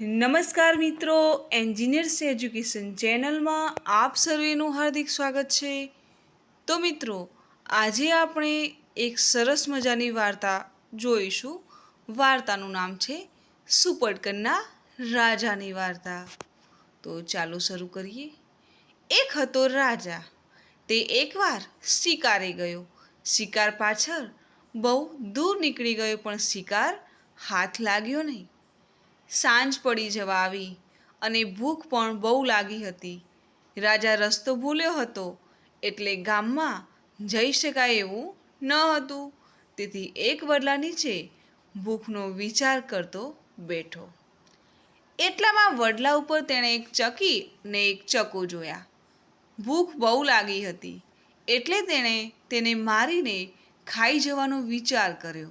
નમસ્કાર મિત્રો engineers education ચેનલમાં આપ સર્વેનું હાર્દિક સ્વાગત છે. તો મિત્રો, આજે આપણે એક સરસ મજાની વાર્તા જોઈશું. વાર્તાનું નામ છે સુપડકનના રાજાની વાર્તા. તો ચાલો શરૂ કરીએ. એક હતો રાજા. તે એકવાર શિકારે ગયો. શિકાર પાછળ બહુ દૂર નીકળી ગયો, પણ શિકાર હાથ લાગ્યો નહીં. સાંજ પડી જવા આવી અને ભૂખ પણ બહુ લાગી હતી. રાજા રસ્તો ભૂલ્યો હતો એટલે ગામમાં જઈ શકાય એવું ન હતું. તેથી એક વડલા નીચે ભૂખનો વિચાર કરતો બેઠો. એટલામાં વડલા ઉપર તેણે એક ચકી ને એક ચકો જોયા. ભૂખ બહુ લાગી હતી એટલે તેણે તેને મારીને ખાઈ જવાનો વિચાર કર્યો.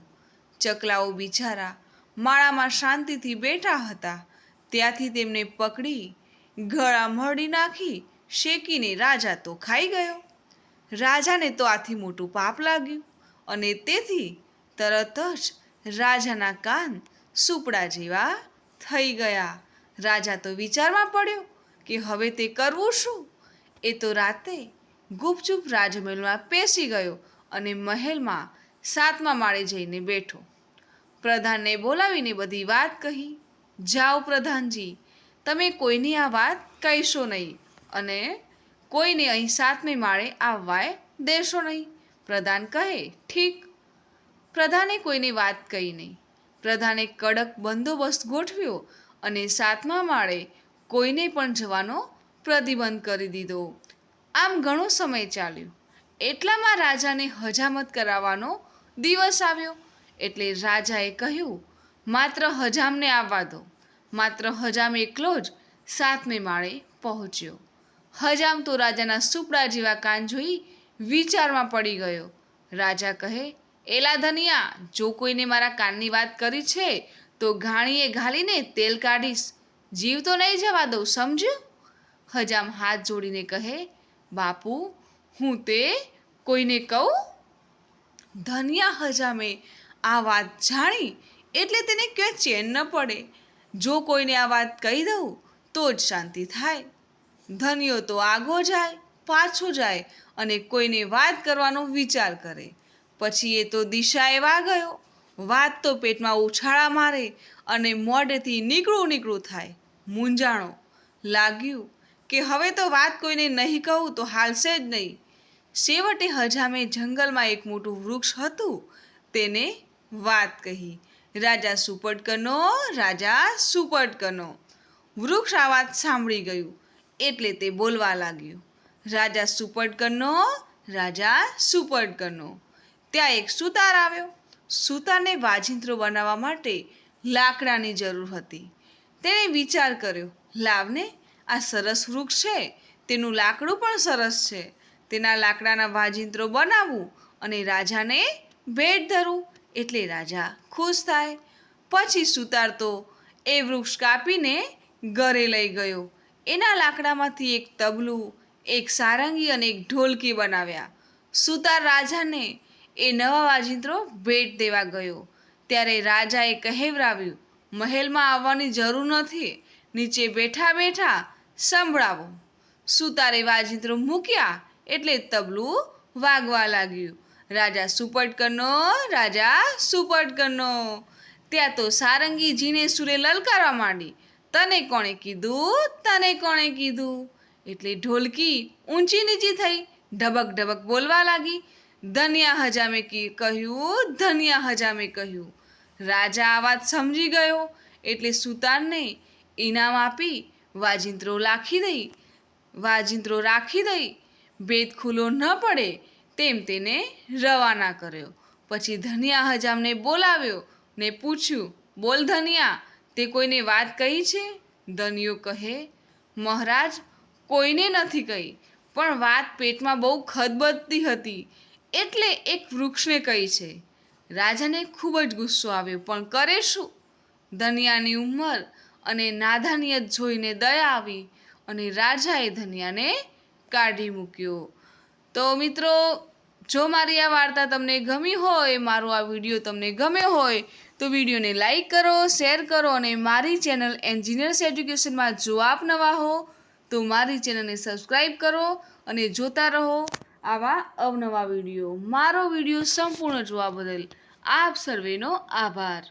ચકલાઓ બિચારા માળામાં શાંતિથી બેઠા હતા. ત્યાંથી તેમને પકડી, ગળા મળી નાખી, શેકીને રાજા તો ખાઈ ગયો. રાજાને તો આથી મોટું પાપ લાગ્યું અને તેથી તરત જ રાજાના કાન સુપડા જેવા થઈ ગયા. રાજા તો વિચારમાં પડ્યો કે હવે તે કરવું શું? એ તો રાતે ગુપચુપ રાજમહેલમાં પેસી ગયો અને મહેલમાં સાતમા માળે જઈને બેઠો. પ્રધાનને બોલાવીને બધી વાત કહી. જાઓ પ્રધાનજી, તમે કોઈની આ વાત કહીશો નહીં અને કોઈને અહીં સાતમે માળે આવવાય દેશો નહીં. પ્રધાન કહે, ઠીક. પ્રધાને કોઈને વાત કહી નહીં. પ્રધાને કડક બંદોબસ્ત ગોઠવ્યો અને સાતમા માળે કોઈને પણ જવાનો પ્રતિબંધ કરી દીધો. આમ ઘણો સમય ચાલ્યો. એટલામાં રાજાને હજામત કરાવવાનો દિવસ આવ્યો. એટલે રાજાએ કહ્યું, માત્ર હજામને આવવા દો. માત્ર હજામ એકલો જ સાતમે માળે પહોંચ્યો. હજામ તો રાજાના સુપડા જેવા કાન જોઈ વિચારમાં પડી ગયો. રાજા કહે, એલા ધનિયા, જો કોઈને મારા કાનની વાત કરી છે, તો ઘાણીએ ઘાલીને તેલ કાઢીશ. જીવ તો નહીં જવા દઉં, સમજ્યું? હજામ હાથ જોડીને કહે, બાપુ, હું તે કોઈને કહું? ધનિયા હજામે આ વાત જાણી એટલે તેને ક્યાં ચેન ન પડે. જો કોઈને આ વાત કહી દઉં, તો જ શાંતિ થાય. ધનિયો તો આગો જાય, પાછો જાય અને કોઈને વાત કરવાનો વિચાર કરે. પછી એ તો દિશા એવા ગયો, વાત તો પેટમાં ઉછાળા મારે અને મોઢેથી નીકળું નીકળું થાય. મૂંઝાણો. લાગ્યું કે હવે તો વાત કોઈને નહીં કહું તો હાલશે જ નહીં. છેવટે હજામે જંગલમાં એક મોટું વૃક્ષ હતું. તેને વાત કહી. રાજા સુપટકનો રાજા સુપટકનો. વૃક્ષ આ વાત સાંભળી ગયું, એટલે તે બોલવા લાગ્યું. રાજા સુપટકનો રાજા સુપટકનો. ત્યાં એક સુતાર આવ્યો. સુતારને વાજિંત્રો બનાવવા માટે લાકડાની જરૂર હતી. તેણે વિચાર કર્યો, લાવને, આ સરસ વૃક્ષ છે. તેનું લાકડું પણ સરસ છે. તેના લાકડાના વાજિંત્રો બનાવવું અને રાજાને ભેટ ધરું. એટલે રાજા ખુશ થાય. પછી સુતાર તો એ વૃક્ષ કાપીને ઘરે લઈ ગયો. એના લાકડામાંથી એક તબલું, એક સારંગી અને એક ઢોલકી બનાવ્યા. સુતાર રાજાને એ નવા વાજિંત્રો ભેટ દેવા ગયો. ત્યારે રાજાએ કહેવરાવ્યું, મહેલમાં આવવાની જરૂર નથી. નીચે બેઠા બેઠા સંભળાવો. સુતારે વાજિંત્રો મૂક્યા એટલે તબલું વાગવા લાગ્યું. રાજા સુપટકરનો રાજા સુપટકરનો ત્યાં તો સારંગીજીને સુરે લલકારવા માંડી. તને કોણે કીધું? તને કોણે કીધું? એટલે ઢોલકી ઊંચી નીચી થઈ, ઢબક ઢબક બોલવા લાગી. ધનિયા હજામે કહ્યું, ધનિયા હજામે કહ્યું. રાજા આ વાત સમજી ગયો, એટલે સુતારને ઇનામ આપી, વાજિંત્રો રાખી દઈ, વાજિંત્રો રાખી દઈ. ભેદ ખુલ્લો ન પડે તેમ તેને રવાના કર્યો. પછી ધનિયા હજામને બોલાવ્યો ને પૂછ્યું, બોલ ધનિયા, તે કોઈને વાત કહી છે? ધનિયો કહે, મહારાજ, કોઈને નથી કહી, પણ વાત પેટમાં બહુ ખદબદતી હતી, એટલે એક વૃક્ષને કહી છે. રાજાને ખૂબ જ ગુસ્સો આવ્યો, પણ કરે શું? ધનિયાની ઉંમર અને નાદાનિયત જોઈને દયા આવી અને રાજાએ ધનિયાને કાઢી મૂક્યો. તો મિત્રો, જો મારી આ વાર્તા તમને ગમી હોય, મારો આ વીડિયો તમને ગમ્યો હોય, તો વિડીયોને લાઈક કરો, શેર કરો અને મારી ચેનલ એન્જિનિયર્સ એજ્યુકેશનમાં જો આપ નવા હો, તો મારી ચેનલને સબસ્ક્રાઈબ કરો અને જોતા રહો આવા અવનવા વીડિયો. મારો વીડિયો સંપૂર્ણ જોવા બદલ આપ સર્વેનો આભાર.